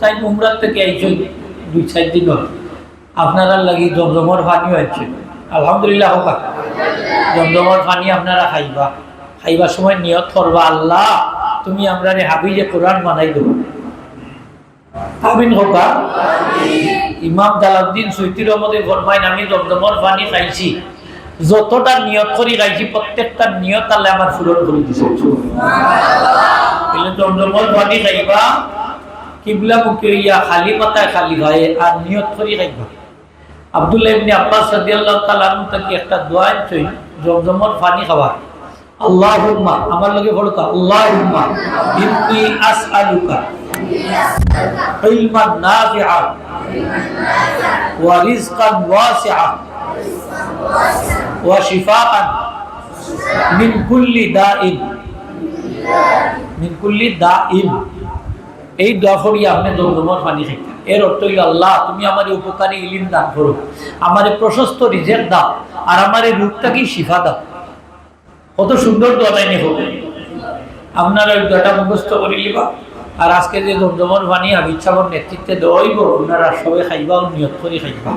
তাই উমরার থেকে আইছো দুই, চার দিন আপনারা লাগি জমজমর পানি হয়েছে। আলহামদুলিল্লাহ জমজমর পানি আপনারা খাইবা। খাইবার সময় নিয়ত করবা, আল্লাহ, তুমি আমরা রে কোরআন বানাই দেবো। আমিন, হোকা ইমাম জালাউদ্দিন সৈতির মধ্যে আমি জমজমর পানি খাইছি। যতটা নিয়ত করি খাইছি, প্রত্যেকটা নিয়ত আল্লাহ আমার পূরণ করে দিছে। জমজমর পানি খাইবা। কিবলা মুখে খালি পাতায় খালি হয়, আর নিয়ত করি খাইবা আব্দুল্লাহ ইবনে আব্বাস রাদিয়াল্লাহু তাআলা আনহু থেকে একটা দোয়া চাই জমজমর পানি খাওয়া। আল্লাহুম্মা, আমার লগে বলতা আল্লাহুম্মা, ইন্নী আসআলুকা ইলমান নাফিআ ওয়া রিজকান ওয়াসিআ ওয়া শিফাআন মিন কুল্লি দাইন মিন কুল্লি দাইন এই দোয়া করি আপনি দৌড়মর পানি খাইতেন এর অর্থ হইল আল্লাহ, তুমি আমার উপকারী ইলিম দান করো, আমার প্রশস্ত রিজেক্ট দাও, আর আমার এই রূপটাকেই শিফা দাও। কত সুন্দর দোয়া তাই নেব আপনারা ওই দোয়াটা মুখস্থ করে লিবা আর আজকে যে জমজমর পানি আবিচ্ছাবর নেতৃত্বে দেওয়াইব আপনারা সবাই খাইবা নিয়ত করে খাইবা।